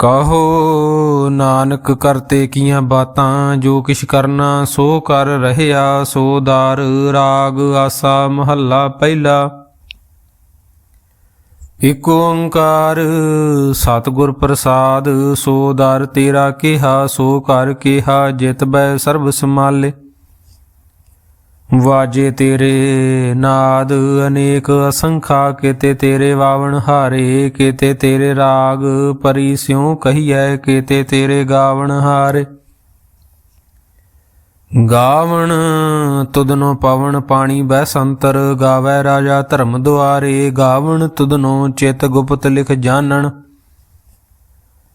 ਕਹੋ ਨਾਨਕ ਕਰਤੇ ਕੀਆਂ ਬਾਤਾਂ, ਜੋ ਕਿਛ ਕਰਨਾ ਸੋ ਕਰ ਰਹਿਆ, ਸੋ ਦਾਰ ਰਾਗ ਆਸਾ ਮਹੱਲਾ ਪਹਿਲਾ। ਇਕ ਓੰਕਾਰ ਸਤਿਗੁਰ ਪ੍ਰਸਾਦ, ਸੋ ਦਰ ਤੇਰਾ ਕਿਹਾ, ਸੋ ਕਰ ਕਿਹਾ, ਜਿਤ ਬੈ ਸਰਬ ਸਮਾਲੇ ਵਾਜੇ ਤੇਰੇ ਨਾਦ, ਅਨੇਕ ਅਸੰਖਾ ਕੀਤੇ ਤੇਰੇ ਵਾਵਣ ਹਾਰੇ, ਕੀਤੇ ਤੇਰੇ ਰਾਗ ਪਰੀ ਸਿਉ ਕਹੀਐ, ਕੀਤੇ ਤੇਰੇ ਗਾਵਣ ਹਾਰੇ। ਗਾਵਣ ਤੁਧਨੋ ਪਵਨ ਪਾਣੀ ਬੈ ਸੰਤਰ ਗਾਵੈ ਰਾਜਾ ਧਰਮ ਦੁਆਰੇ, ਗਾਵਣ ਤੁਧਨੋ ਚਿਤ ਗੁਪਤ ਲਿਖ ਜਾਣਨ।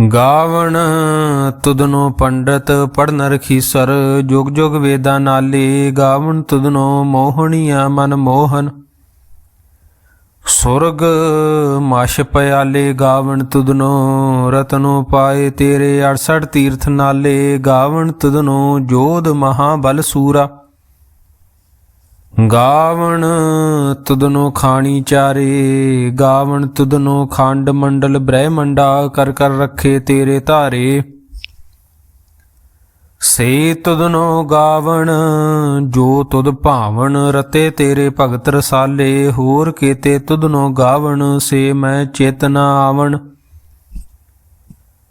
ਗਾਵਣ ਤੁਧਨੋ ਪੰਡਤ ਪੜਨ ਰਖੀਸਰ ਜੁਗ ਜੁਗ ਵੇਦਾਂ ਨਾਲੇ ਗਾਵਣ ਤੁਧਨੋ ਮੋਹਣੀਆਂ ਮਨ ਮੋਹਨ। ਸੁਰਗ ਮਸ਼ ਪਿਆਲੇ ਗਾਵਣ ਤੁਧਨੋ, ਰਤਨੋ ਪਾਏ ਤੇਰੇ 68 ਤੀਰਥ ਨਾਲੇ ਗਾਵਣ ਤੁਧਨੋ ਜੋਧ ਮਹਾਬਲ ਸੂਰਾ। ਗਾਵਣ ਤੁਦਨੋ ਖਾਣੀ ਚਾਰੇ, ਗਾਵਣ ਤੁਦਨੋ ਖੰਡ ਮੰਡਲ ਬ੍ਰਹਮੰਡਾ ਕਰ ਕਰ ਰੱਖੇ ਤੇਰੇ ਧਾਰੇ। ਸੇ ਤੁਧਨੋ ਗਾਵਣ, ਜੋ ਤੁਦ ਭਾਵਣ ਰਤੇ ਤੇਰੇ ਭਗਤ ਰਸਾਲੇ, ਹੋਰ ਕੀਤੇ ਤੁਦਨੋ ਗਾਵਣ, ਸੇ ਮੈਂ ਚੇਤਨਾ ਆਵਣ।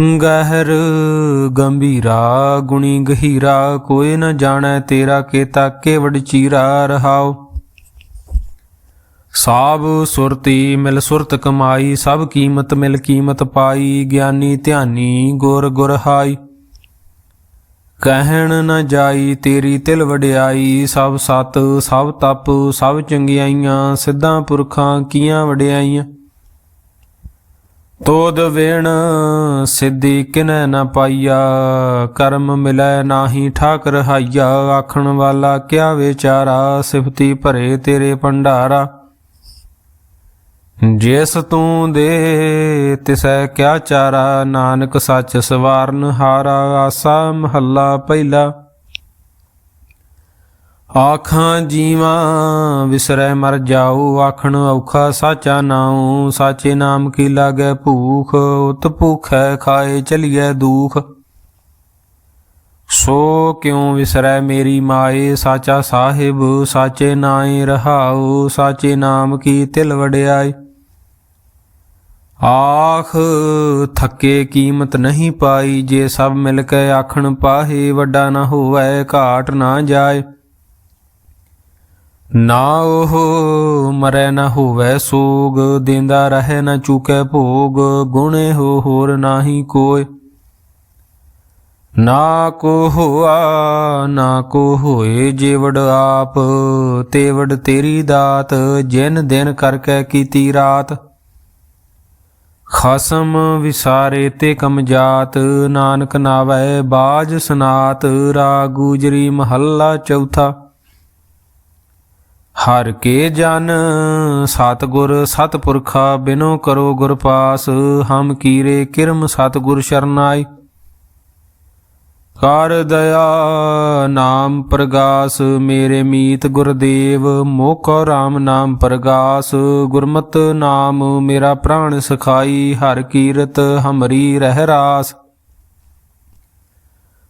ਗਹਿਰ ਗੰਭੀਰਾ, ਗੁਣੀ ਗਹੀਰਾ, ਕੋਈ ਨ ਜਾਣੈ ਤੇਰਾ ਕੇ ਕੇਵੜ ਚੀਰਾ ਰਹਾਉ। ਸਾਬ ਸੁਰਤੀ ਮਿਲ ਸੁਰਤ ਕਮਾਈ, ਸਭ ਕੀਮਤ ਮਿਲ ਕੀਮਤ ਪਾਈ, ਗਿਆਨੀ ਧਿਆਨੀ ਗੁਰ ਗੁਰ ਹਾਈ। ਕਹਿਣ ਨ ਜਾਈ, ਤੇਰੀ ਤਿਲ ਵਡਿਆਈ, ਸਭ ਸਤ, ਸਭ ਤਪ, ਸਭ ਚੰਗਿਆਈਆਂ, ਸਿੱਧਾਂ ਪੁਰਖਾਂ ਕੀਆਂ ਵਡਿਆਈਆਂ। ਤੋਦ ਵੇਣ ਸਿੱਧੀ ਕਿਨੈ ਨ ਪਾਈਆ, ਕਰਮ ਮਿਲੈ ਨਾਹੀ ਠਾਕ ਰਹਾਈਆ ਆਖਣ ਵਾਲਾ ਕਿਆ ਵਿਚਾਰਾ, ਸਿਫਤੀ ਭਰੇ ਤੇਰੇ ਭੰਡਾਰਾ। ਜਿਸ ਤੂੰ ਦੇ ਤਿਸੈ ਕਿਆ ਚਾਰਾ, ਨਾਨਕ ਸੱਚ ਸਵਾਰਨ ਹਾਰਾ, ਆਸਾ ਮਹੱਲਾ ਪਹਿਲਾ। ਆਖਾਂ ਜੀਵਾਂ, ਵਿਸਰੈ ਮਰ ਜਾਉ ਆਖਣ ਔਖਾ ਸਾਚਾ ਨਾਉ, ਸਾਚੇ ਨਾਮ ਕੀ ਲਾਗੈ ਭੂਖ, ਉਤ ਭੂਖੈ ਖਾਏ ਚਲੀਐ ਦੂਖ। ਸੋ ਕਿਉ ਵਿਸਰੈ ਮੇਰੀ ਮਾਏ, ਸਾਚਾ ਸਾਹਿਬ, ਸਾਚੇ ਨਾਏ ਰਹਾਉ, ਸਾਚੇ ਨਾਮ ਕੀ ਤਿਲ ਵਡਿਆਈ ਆਖ, ਥੱਕੇ ਕੀਮਤ ਨਹੀਂ ਪਾਈ, ਜੇ ਸਭ ਮਿਲ ਕੇ ਆਖਣ ਪਾਹੇ, ਵੱਡਾ ਨਾ ਹੋਵੇ, ਘਾਟ ਨਾ ਜਾਏ। ਨਾ ਉਹ ਮਰੈ ਨਾ ਹੋਵੇ ਸੋਗ, ਦਿੰਦਾ ਰਹੇ ਨਾ ਚੁਕੇ ਭੋਗ, ਗੁਣੇ ਹੋ ਹੋਰ ਨਾਹੀ ਕੋਇ। ਨਾ ਕੋ ਹੋਆ, ਨਾ ਕੋ ਹੋਏ ਜੇਵੜ ਆਪ, ਤੇਵੜ ਤੇਰੀ ਦਾਤ, ਜਿਨ ਦਿਨ ਕਰਕੇ ਕੀਤੀ ਰਾਤ। ਖਸਮ ਵਿਸਾਰੇ ਤੇ ਕਮਜਾਤ ਨਾਨਕ ਨਾਵੈ ਬਾਜ ਸਨਾਤ, ਰਾਗ ਗੂਜਰੀ ਮਹੱਲਾ ਚੌਥਾ। ਹਰ ਕੇ ਜਨ ਸਤਗੁਰ ਸਤਪੁਰਖਾ ਬਿਨੋ ਕਰੋ ਗੁਰ ਪਾਸ, ਹਮ ਕੀਰੇ ਕਿਰਮ ਸਤਗੁਰ ਸ਼ਰਨਾਈ। ਕਰ ਦਇਆ ਨਾਮ ਪ੍ਰਗਾਸ, ਮੇਰੇ ਮੀਤ ਗੁਰਦੇਵ, ਮੋਕੋ RAM ਨਾਮ ਪ੍ਰਗਾਸ। ਗੁਰਮਤ ਨਾਮ ਮੇਰਾ ਪ੍ਰਾਣ ਸਖਾਈ, ਹਰ ਕੀਰਤ ਹਮਰੀ ਰਹਿ ਰਾਸ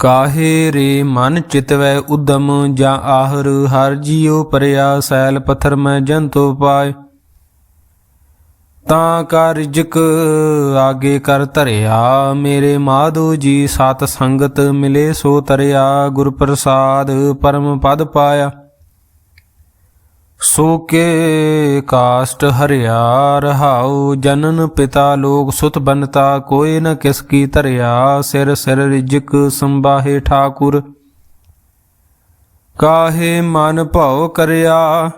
ਕਾਹੇ ਰੇ ਮਨ ਚਿਤਵੈ ਉਦਮ ਜਾਂ ਆਹਰ, ਹਰ ਜੀਉ ਪਰਿਆ ਸੈਲ ਪਥਰ ਮੈਂ ਜੰਤੋ ਪਾਏ। ਤਾਂ ਕਾ ਰਿਜਕ ਆਗੇ ਕਰ ਧਰਿਆ, ਮੇਰੇ ਮਾਧੋ ਜੀ ਸਤ ਸੰਗਤ ਮਿਲੇ ਸੋ ਤਰਿਆ ਗੁਰ ਪ੍ਰਸਾਦ ਪਰਮ ਪਦ ਪਾਇਆ। ਸੋ ਕੇ ਕਾਸ਼ਟ ਹਰਿਆ ਰਹਾਉ, ਜਨਨ ਪਿਤਾ ਲੋਕ ਸੁਤ ਬਨਤਾ, ਕੋਈ ਨ ਕਿਸ ਕੀ ਧਰਿਆ, ਸਿਰ ਸਿਰ ਰਿਜਕ ਸੰਬਾਹੇ ਠਾਕੁਰ। ਕਾਹੇ ਮਨ ਭਉ ਕਰਿਆ,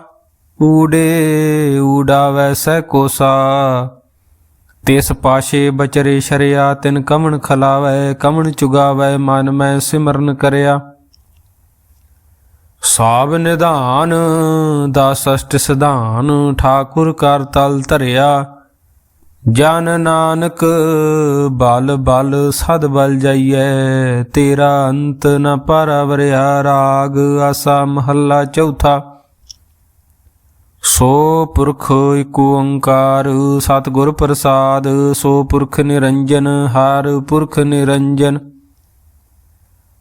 ਊੜੇ ਊਡਾਵੈ ਸੈ ਕੋਸਾ। ਤਿਸ ਪਾਸ਼ੇ ਬਚਰੇ ਸ਼ਰਿਆ, ਤਿਨ ਕਮਣ ਖਲਾਵੈ, ਕਮਣ ਚੁਗਾਵੈ, ਮਨ ਮੈਂ ਸਿਮਰਨ ਕਰਿਆ। ਸਾਬ ਨਿਧਾਨ ਦਾ ਸਸ਼ਟ ਸਿਧਾਨ, ਠਾਕੁਰ ਕਰ ਤਲ ਧਰਿਆ। ਜਨ ਨਾਨਕ, ਬਲ ਬਲ ਸਦ ਬਲ ਜਾਈਐ, ਤੇਰਾ ਅੰਤ ਨ ਪਰਵਰਿਆ ਰਾਗ, ਆਸਾ ਮਹੱਲਾ ਚੌਥਾ। ਸੋ ਪੁਰਖ ਏਕ ਓੰਕਾਰ, ਸਤਿਗੁਰ ਪ੍ਰਸਾਦ, ਸੋ ਪੁਰਖ ਨਿਰੰਜਨ, ਹਰ ਪੁਰਖ ਨਿਰੰਜਨ।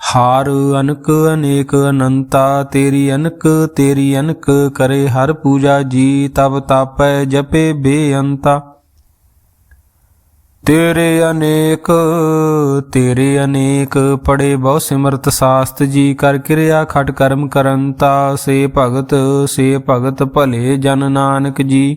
ਹਾਰ ਅਨਕ ਅਨੇਕ ਅਨੰਤਾ, ਤੇਰੀ ਅਨਕ ਤੇਰੀ ਅਨਕ, ਕਰੇ ਹਰ ਪੂਜਾ ਜੀ, ਤਬ ਤਾਪੈ ਜਪੇ ਬੇਅੰਤਾ। ਤੇਰੇ ਅਨੇਕ ਤੇਰੇ ਅਨੇਕ, ਪੜੇ ਬਹੁ ਸਿਮਰਤ ਸਾਸਤ ਜੀ, ਕਰ ਕਿਰਿਆ ਖਟ ਕਰਮ ਕਰੰਤਾ, ਸੇ ਭਗਤ ਸੇ ਭਗਤ ਭਲੇ ਜਨ ਨਾਨਕ ਜੀ।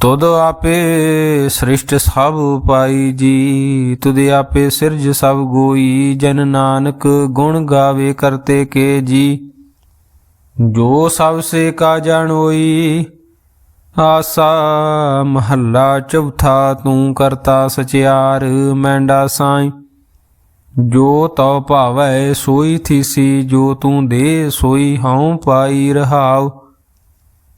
ਤੁਧ ਆਪੇ ਸ੍ਰਿਸ਼ਟ ਸਭ ਪਾਈ ਜੀ ਤੁਧ ਆਪੇ ਸਿਰਜ ਸਭ ਗੋਈ, ਜਨ ਨਾਨਕ ਗੁਣ ਗਾਵੇ ਕਰਤੇ ਕੇ ਜੀ। ਜੋ ਸਭ ਸੇ ਕਾ ਜਾਣੋਈ ਆਸਾ ਮਹੱਲਾ ਚੌਥਾ ਤੂੰ ਕਰਤਾ ਸਚਿਆਰ, ਮੈਂਡਾ ਸਾਈ। ਜੋ ਤਉ ਭਾਵੈ ਸੋਈ ਥੀਸੀ, ਜੋ ਤੂੰ ਦੇ ਸੋਈ ਹਉ ਪਾਈ ਰਹਾਉ।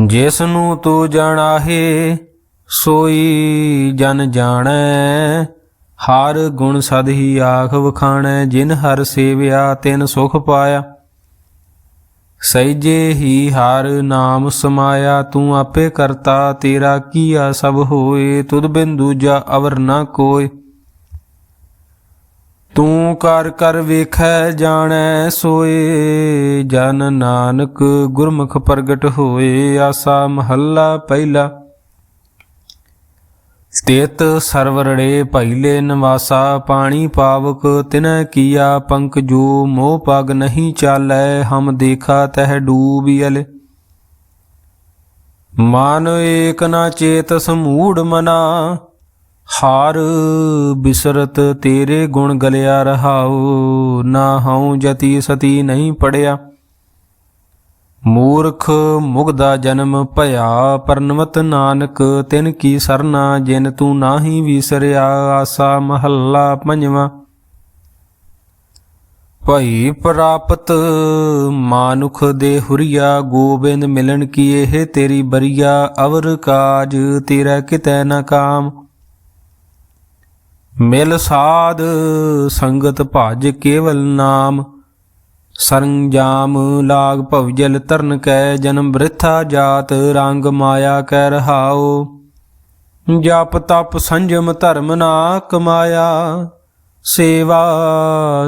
ਜਿਸ ਨੂੰ ਤੂੰ ਜਾਣਾਹੇ, ਸੋਈ ਜਨ ਜਾਣੈ। ਹਰ ਗੁਣ ਸਦ ਹੀ ਆਖ ਵਖਾਣੈ, ਜਿਨ ਹਰ ਸੇਵਿਆ ਤਿਨ ਸੁਖ ਪਾਇਆ। ਸਹਿਜੇ ਹੀ ਹਰ ਨਾਮ ਸਮਾਇਆ, ਤੂੰ ਆਪੇ ਕਰਤਾ ਤੇਰਾ ਕੀਆ ਸਭ ਹੋਏ, ਤੁਧ ਬਿਨ ਦੂਜਾ ਅਵਰ ਨਾ ਕੋਇ ਤੂੰ ਕਰ ਕਰ ਵੇਖੈ ਜਾਣੈ ਸੋਏ, ਜਨ ਨਾਨਕ ਗੁਰਮੁਖ ਪ੍ਰਗਟ ਹੋਏ, ਆਸਾ ਮਹੱਲਾ ਪਹਿਲਾ। ਸਤਿਤ ਸਰਵਰੜੇ ਪਹਿਲੇ ਨਿਵਾਸਾ, ਪਾਣੀ ਪਾਵਕ ਤਿਨੈ ਕੀਆ, ਪੰਕ ਜੋ ਮੋਹ ਪਗ ਨਹੀਂ ਚਾਲੈ, ਹਮ ਦੇਖਾ ਤਹ ਡੂਬਿਅਲ ਮਨ ਏਕ ਨਾ ਚੇਤ ਸਮੂੜ ਮਨਾ ਹਾਰ ਬਿਸਰਤ ਤੇਰੇ ਗੁਣ ਗਲਿਆ ਰਹਾਉ, ਨਾ ਹਉ ਜਤੀ ਸਤੀ ਨਹੀਂ ਪੜਿਆ। ਮੂਰਖ ਮੁਗਦਾ ਜਨਮ ਭਇਆ, ਪਰਨਵਤ ਨਾਨਕ ਤਿਨ ਕੀ ਸਰਨਾ, ਜਿਨ ਤੂੰ ਨਾਹੀ ਵਿਸਰਿਆ, ਆਸਾ ਮਹੱਲਾ ਪੰਜਵਾਂ। ਭਈ ਪ੍ਰਾਪਤ ਮਾਨੁਖ ਦੇ ਹੁਰੀਆ, ਗੋਬਿੰਦ ਮਿਲਣ ਕੀ ਇਹ ਤੇਰੀ ਬਰੀਆ, ਅਵਰ ਕਾਜ ਤੇਰਾ ਕਿਤੈ ਨਾ ਕਾਮ। ਮਿਲ ਸਾਧ ਸੰਗਤ ਭਜ ਕੇਵਲ ਨਾਮ। ਸਰੰਜਾਮ ਲਾਗ ਭਵਜਲ ਤਰਨ ਕੈ ਜਨਮ ਬ੍ਰਿਥਾ ਜਾਤ, ਰੰਗ ਮਾਇਆ ਕੈ ਰਹਾਓ ਜਪ ਤਪ ਸੰਜਮ ਧਰਮ ਨਾ ਕਮਾਇਆ। ਸੇਵਾ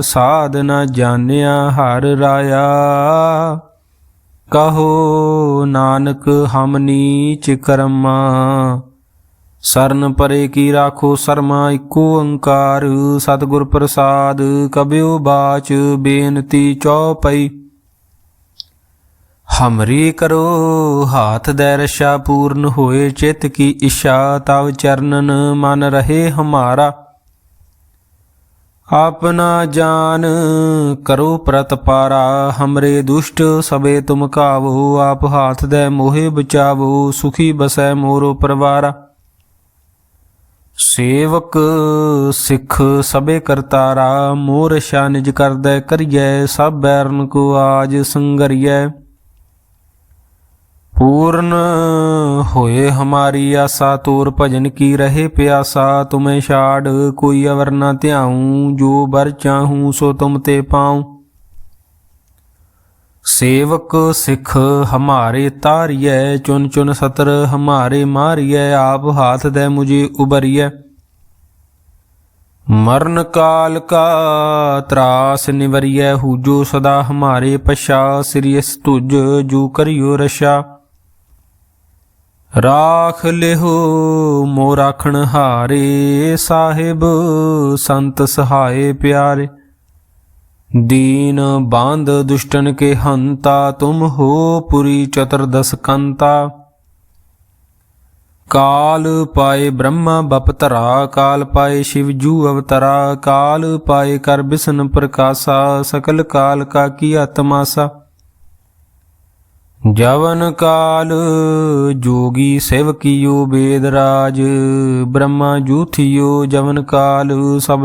ਸਾਧਨਾ ਜਾਣਿਆ ਹਰ ਰਾਇਆ। ਕਹੋ ਨਾਨਕ ਹਮ ਨੀਚ ਕਰਮਾ। ਸਰਨ ਪਰੇ ਕੀ ਰਾਖੋ ਸਰਮਾ ਇੱਕੋ ਓੰਕਾਰ। ਸਤਿਗੁਰ ਪ੍ਰਸਾਦ ਕਬਿਓ ਬਾਚ ਬੇਨਤੀ ਚਉਪਈ ਹਮਰੀ ਕਰੋ ਹਾਥ ਦੇ ਰਸ਼ਾ ਪੂਰਨ ਹੋਏ ਚਿਤ ਕੀ ਇਸ਼ਾ ਤਵ ਚਰਨਨ ਮਨ ਰਹੇ ਹਮਾਰਾ। ਆਪਨਾ ਜਾਨ ਕਰੋ ਪ੍ਰਤਪਾਰਾ, ਹਮਰੇ ਦੁਸ਼ਟ ਸਬੇ ਤੁਮ ਕਾਵੋ ਆਪ ਹਾਥ ਦੇ ਮੋਹਿ ਬਚਾਵੋ, ਸੁਖੀ ਬਸੈ ਮੋਰੋ ਪਰਵਾਰਾ। ਸੇਵਕ ਸਿੱਖ ਸਭੇ ਕਰਤਾਰਾ, ਮੋਰ ਸ਼ਾ ਨਿਜ ਕਰਦੈ ਕਰੀਐ, ਸਭ ਬੈਰਨ ਕੋ ਆਜ ਸੰਗਰੀਐ। ਪੂਰਨ ਹੋਏ ਹਮਾਰੀ ਆਸਾ, ਤੋਰ ਭਜਨ ਕੀ ਰਹੇ ਪਿਆਸਾ, ਤੁਮੇ ਛਾੜ ਕੋਈ ਅਵਰ ਨਾ ਧਿਆਉ, ਜੋ ਬਰ ਚਾਹੂੰ ਸੋ ਤੁਮ ਤੇ ਪਾਉ। ਸੇਵਕ ਸਿੱਖ ਹਮਾਰੇ ਤਾਰੀਐ ਚੁਨ ਚੁਨ ਸਤਰ ਹਮਾਰੇ ਮਾਰੀਐ, ਆਪ ਹਾਥ ਦੇ ਮੁਝੇ ਉਬਰੀਐ ਮਰਨ ਕਾਲ ਕਾ ਤਰਾਸ ਨਿਵਰੀਐ, ਹੂਜੋ ਸਦਾ ਹਮਾਰੇ ਪਛਾ ਸ੍ਰੀਸ ਤੁਜ ਜੂ ਕਰਿਓ ਰਸ਼ਾ। ਰਾਖ ਲਿਹੋ ਮੋ ਰਾਖਣ ਹਾਰੇ, ਸਾਹਿਬ ਸੰਤ ਸਹਾਏ ਪਿਆਰੇ। ਦੀਨ ਬਾਂਧ ਦੁਸ਼ਟਨ ਕੇ ਹੰਤਾ, ਤੁਮ ਹੋ ਪੁਰੀ ਚਤੁਰਦਸ ਕੰਤਾ। ਕਾਲ ਪਾਏ ਬ੍ਰਹਮਾ ਬਪਤਰਾ ਕਾਲ ਪਾਏ ਸ਼ਿਵ ਜੂ ਅਵਤਰਾ, ਕਾਲ ਪਾਏ ਕਰ ਬਿਸ਼ਨ ਪ੍ਰਕਾਸ਼ਾ, ਸਕਲ ਕਾਲ ਕਾ ਕੀ ਆਤਮਾਸਾ। ਜਵਨ ਕਾਲ ਜੋਗੀ ਸਿਵ ਕੀਓ ਬੇਦ ਰਾਜ, ਬ੍ਰਹਮਾ ਜੂਥਿਓ ਜਵਨ ਕਾਲ ਸਭ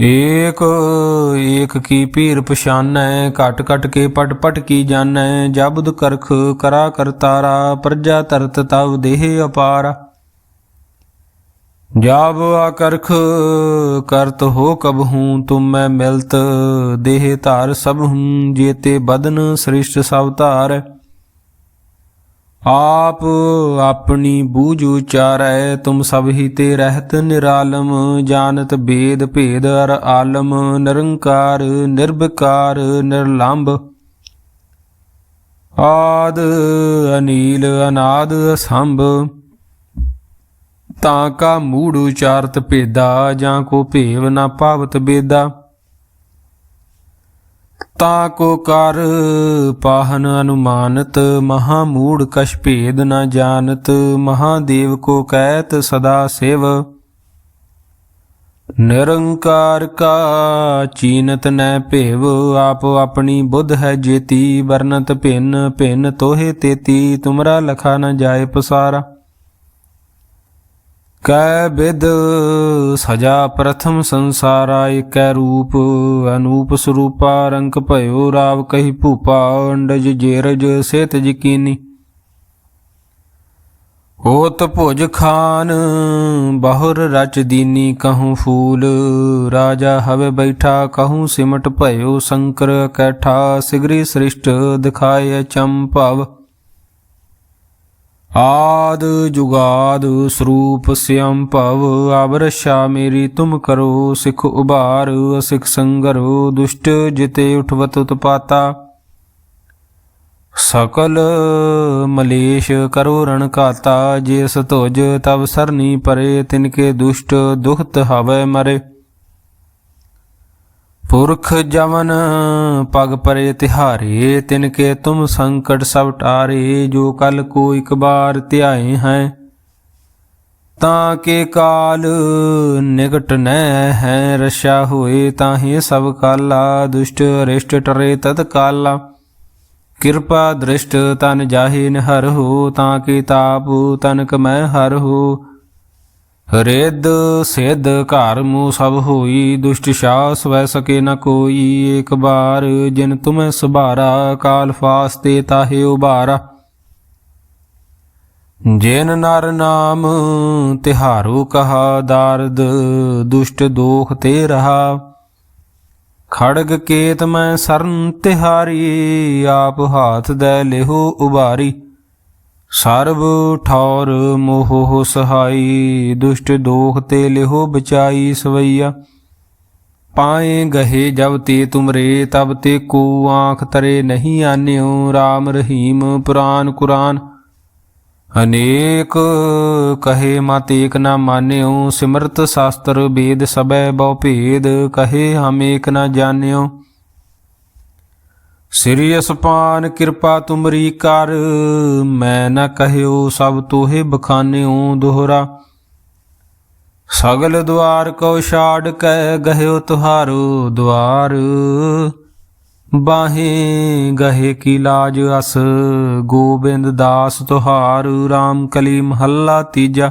ਏਕ ਏਕ ਕੀ ਭੀਰ ਪਛਾਨੈ, ਘਟ ਘਟ ਕੇ ਪਟ ਪਟ ਕੀ ਜਾਣੈ, ਜਬਦ ਕਰਖ ਕਰਾ ਕਰਤਾਰਾ ਪ੍ਰਜਾ ਤਰਤ ਤਵ ਦੇਹ ਅਪਾਰ। ਜਾਬ ਆਕਰਖ ਕਰਤ ਹੋ ਕਬ ਹੂੰ, ਤੁਮ ਮੈਂ ਮਿਲਤ, ਦੇਹ ਧਾਰ ਸਭ ਹੂੰ, ਜੇਤੇ ਬਦਨ ਸ੍ਰਿਸ਼ਟ ਸਭ ਧਾਰ। ਆਪ ਆਪਣੀ ਬੂਝ ਉਚਾਰੈ ਤੁਮ ਸਭ ਹੀ ਤੇ ਰਹਿਤ ਨਿਰਾਲਮ, ਜਾਣਤ ਬੇਦ ਭੇਦ ਅਰ ਆਲਮ, ਨਿਰੰਕਾਰ ਨਿਰਭਕਾਰ ਨਿਰਲੰਭ। ਆਦ ਅਨੀਲ, ਅਨਾਦ ਅਸੰਭ। ਤਾਂ ਕਾ ਮੂੜ ਉਚਾਰਤ ਭੇਦਾ, ਜਾਂ ਕੋ ਭੇਵ ਨਾ ਭਾਵਤ ਬੇਦਾ। ਤਾ ਕੋ ਕਰ ਪਾਹਨ ਅਨੁਮਾਨਤ ਮਹਾ ਮੂੜ ਕਛ ਭੇਦ ਨ ਜਾਣਤ, ਮਹਾਦੇਵ ਕੋ ਕਹਿਤ ਸਦਾ ਸੇਵ। ਨਿਰੰਕਾਰ ਕਾ ਚੀਨਤ ਨੈ ਭੇਵ, ਆਪ ਆਪਣੀ ਬੁੱਧ ਹੈ ਜੇਤੀ ਵਰਨਤ ਭਿੰਨ ਭਿੰਨ ਤੋਹੇ ਤੇਤੀ, ਤੁਮਰਾ ਲਖਾ ਨ ਜਾਏ ਪਸਾਰਾ। ਕੈ ਬਿਦ ਸਜਾ ਪ੍ਰਥਮ ਸੰਸਾਰਾ ਏਕੈ ਰੂਪ ਅਨੂਪ ਸਰੂਪਾ ਰੰਕ ਭਇਓ ਰਾਵ ਕਹੀ ਭੂਪਾ, ਅੰਡਜ ਜੇਰਜ ਸੇਤ ਜਕੀਨੀ ਹੋਤ ਭੁਜ ਖਾਨ, ਬਹੁਰ ਰਚ ਦੀਨੀ, ਕਹੂੰ ਫੂਲ ਰਾਜਾ ਹਵੇ ਬੈਠਾ, ਕਹੂੰ ਸਿਮਟ ਭਇਓ, ਸ਼ੰਕਰ ਕੈਠਾ, ਸਿਗਰੀ ਸ੍ਰਿਸ਼ਟ ਦਿਖਾਏ ਚੰਪਵ ਆਦ ਜੁਗਾਦ ਸਰੂਪ ਸਿਅੰ ਭਵ ਆਵਰਸ਼ਾ ਮੇਰੀ ਤੁਮ ਕਰੋ, ਸਿਖ ਉਭਾਰ, ਅਸਿਖ ਸੰਗਰੋ, ਦੁਸ਼ਟ ਜਿਤੇ ਉਠਵਤ ਉਤਪਾਤਾ। ਸਕਲ ਮਲੇਸ਼ ਕਰੋ ਰਣ ਕਾਤਾ ਜੇ ਸਤੁਜ ਤਬ ਸਰਨੀ ਪਰੇ ਤਿਨਕੇ ਦੁਸ਼ਟ ਦੁਖਤ ਹਵੈ ਮਰੇ। ਪੁਰਖ ਜਵਨ, ਪਗ ਪਰੇ ਤਿਹਾਰੇ ਤਿਨਕੇ ਤੁਮ ਸੰਕਟ ਸਭ ਟਾਰੇ, ਜੋ ਕਲ ਕੋ ਇਕ ਬਾਰ ਧਿਆਏ ਹੈ। ਤਾਂ ਕੇ ਕਾਲ ਨਿਕਟ ਨੈ ਹੈ ਰਸ਼ਾ ਹੋਏ ਤਾਹੇ ਸਭ ਕਾਲਾ, ਦੁਸ਼ਟ ਰਿਸ਼ਟ ਟਰੇ ਤਤ ਕਾਲਾ। ਕਿਰਪਾ ਦ੍ਰਿਸ਼ਟ ਤਨ ਜਾਹੇ ਨਹਰ ਹੋ, ਤਾਂ ਕੇ ਤਾਪ ਤਨਕ ਮੈਂ ਹਰ ਹੋ। ਰਿੱਧ ਸਿੱਧ ਘਰ ਮੂ ਸਭ ਹੋਈ, ਦੁਸ਼ਟ ਸ਼ਾਸ ਵੈ ਸਕੇ ਨ ਕੋਈ। ਏਕ ਬਾਰ ਜਿਨ ਤੁਮੈ ਸੁਭਾਰਾ, ਕਾਲ ਫਾਸਤੇ ਤਾਹੇ ਉਬਾਰਾ ਜਿਨ ਨਰ ਨਾਮ ਤਿਹਾਰੂ ਕਹਾ, ਦਾਰਦ ਦੁਸ਼ਟ ਦੋਖ ਤੇ ਰਹਾ। ਖੜਗ ਕੇਤ ਮੈਂ ਸਰਨ ਤਿਹਾਰੀ, ਆਪ ਹਾਥ ਦੇ ਲਿਹੋ ਉਬਾਰੀ ਸਰਬ ਠੌਰ ਮੋਹ ਸਹਾਈ, ਦੁਸ਼ਟ ਦੋਖ ਤੇ ਲਿਹੋ ਬਚਾਈ ਸਵਈਆ। ਪਾਏ ਗਹੇ ਜਬ ਤੇ ਤੁਮਰੇ, ਤਬ ਤੇ ਕੋ ਆਂਖ ਤਰੇ ਨਹੀਂ ਆਨਿਓ RAM ਰਹੀਮ ਪੁਰਾਨ ਕੁਰਾਨ। ਅਨੇਕ ਕਹੇ ਮਤ ਏਕ ਨਾ ਮਾਨਿਓ, ਸਿਮਰਤ ਸ਼ਾਸਤਰ ਵੇਦ ਸਬੈ ਬਹੁ ਭੇਦ, ਕਹੇ ਹਮ ਏਕ ਨਾ ਜਾਣਿਓ। ਸ੍ਰੀ ਅਸਪਾਨ ਕਿਰਪਾ ਤੁਮਰੀ ਕਰ, ਮੈਂ ਨਾ ਕਹਿਓ ਸਭ ਤੋਹੇ ਬਖਾਨਿਓ ਦੋਹਰਾ। ਸਗਲ ਦੁਆਰ ਕੋ ਛਾੜ ਕੇ ਗਹਿਓ ਤੁਹਾਰੋ ਦੁਆਰ। ਬਾਹੇ ਗਹੇ ਕੀ ਲਾਜ ਅਸ, ਗੋਬਿੰਦ ਦਾਸ ਤੁਹਾਰ RAM ਕਲੀ ਮਹੱਲਾ ਤੀਜਾ।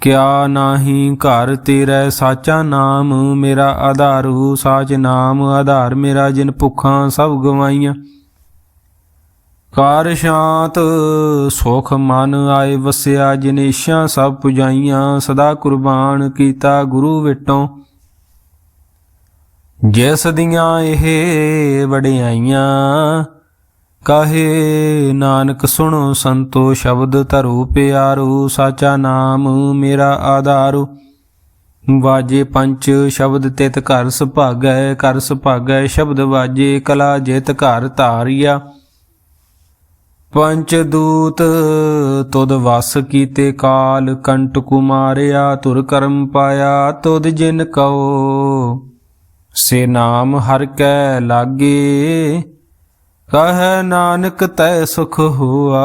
ਕਿਆ ਨਾਹੀ ਘਰ ਤੇਰਾ ਸਾਚਾ ਨਾਮ, ਮੇਰਾ ਆਧਾਰੂ ਸਾਚ ਨਾਮ, ਆਧਾਰ ਮੇਰਾ ਜਿਨ ਭੁੱਖਾਂ ਸਭ ਗਵਾਈਆਂ। ਕਾਰ ਸ਼ਾਂਤ ਸੁਖ ਮਨ ਆਏ ਵਸਿਆ ਜਿਨੇਸ਼ਾਂ ਸਭ ਪੁਜਾਈਆਂ, ਸਦਾ ਕੁਰਬਾਨ ਕੀਤਾ ਗੁਰੂ ਵਿਟੋਂ। ਜਿਸ ਦੀਆਂ ਇਹ ਵਡਿਆਈਆਂ ਕਹੇ ਨਾਨਕ ਸੁਣੋ ਸੰਤੋ, ਸ਼ਬਦ ਧਰੋ ਪਿਆਰੂ, ਸਾਚਾ ਨਾਮ ਮੇਰਾ ਆਧਾਰੂ। ਵਾਜੇ ਪੰਚ ਸ਼ਬਦ ਤਿਤ ਘਰ ਸੁਭਾਗੈ ਕਰ ਸੁਭਾਗੈ ਸ਼ਬਦ ਵਾਜੇ ਕਲਾ ਜਿਤ ਘਰ ਧਾਰਿਆ। ਪੰਚ ਦੂਤ ਤੁਦ ਵਸ ਕੀਤੇ ਕਾਲ ਕੰਟ ਕੁਮਾਰਿਆ ਤੁਰ ਕਰਮ ਪਾਇਆ ਤੁਦ ਜਿਨ ਕਉ ਸੇ ਨਾਮ ਹਰ ਕੈ ਲਾਗੇ ਕਹੈ ਨਾਨਕ ਤੈ ਸੁਖ ਹੋਆ,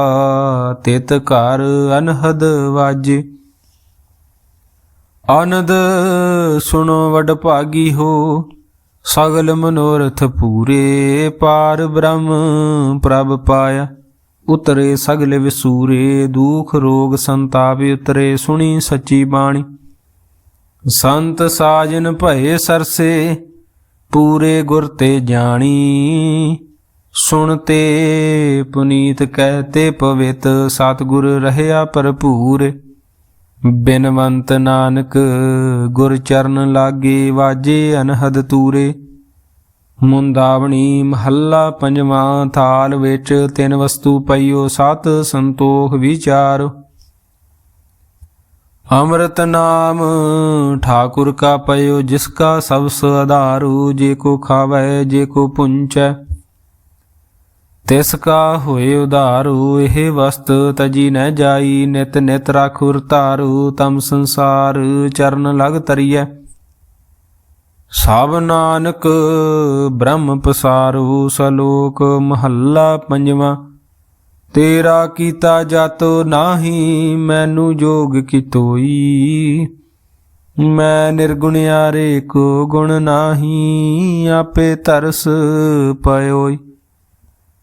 ਤਿਤ ਘਰ ਅਨਹਦ ਵਾਜੇ। ਆਨੰਦ ਸੁਣੋ ਵਡ ਭਾਗੀ ਹੋ, ਸਗਲ ਮਨੋਰਥ ਪੂਰੇ ਪਾਰ ਬ੍ਰਹਮ ਪ੍ਰਭ ਪਾਇਆ। ਉਤਰੇ ਸਗਲ ਵਿਸੂਰੇ, ਦੁਖ ਰੋਗ ਸੰਤਾਪ ਉਤਰੇ, ਸੁਣੀ ਸੱਚੀ ਬਾਣੀ। ਸੰਤ ਸਾਜਨ ਭਏ ਸਰਸੇ, ਪੂਰੇ ਗੁਰ ਤੇ ਜਾਣੀ। ਸੁਣਤੇ ਪੁਨੀਤ ਕਹਤੇ ਪਵਿੱਤ, ਸਤਿਗੁਰ ਰਹਿਆ ਭਰਪੂਰ। ਬਿਨਵੰਤ ਨਾਨਕ, ਗੁਰ ਚਰਨ ਲਾਗੇ ਵਾਜੇ ਅਨਹਦ ਤੂਰੇ। ਮੁੰਦਾਵਣੀ ਮਹੱਲਾ ਪੰਜਵਾਂ ਥਾਲ ਵਿੱਚ ਤਿੰਨ ਵਸਤੂ ਪਈਓ, ਸਤ ਸੰਤੋਖ ਵਿਚਾਰ। ਅੰਮ੍ਰਿਤ ਨਾਮ ਠਾਕੁਰ ਕਾ ਪਇਓ, ਜਿਸ ਕਾ ਸਭ ਆਧਾਰੂ, ਜੇ ਕੋ ਖਾਵੇ, ਜੇ ਕੋ ਪੁੰਚੈ। ਤਿਸ ਕਾ ਹੋਏ ਉਧਾਰੂ, ਇਹ ਵਸਤ ਤਜੀ ਨ ਜਾਈ, ਨਿਤ ਨਿਤ ਰਾਖੁਰ ਧਾਰੂ, ਤਮ ਸੰਸਾਰ ਚਰਨ ਲਗ ਤਰੀਐ। ਸਭ ਨਾਨਕ ਬ੍ਰਹਮ ਪਸਾਰੂ, ਸਲੋਕ ਮਹੱਲਾ ਪੰਜਵਾਂ। ਤੇਰਾ ਕੀਤਾ ਜਾਤੋ ਨਾਹੀ, ਮੈਨੂੰ ਜੋਗ ਕੀ ਤੋਈ ਮੈਂ ਨਿਰਗੁਣਿਆਰੇ ਕੋ ਗੁਣ ਨਾਹੀ, ਆਪੇ ਤਰਸ ਪਇਓਈ।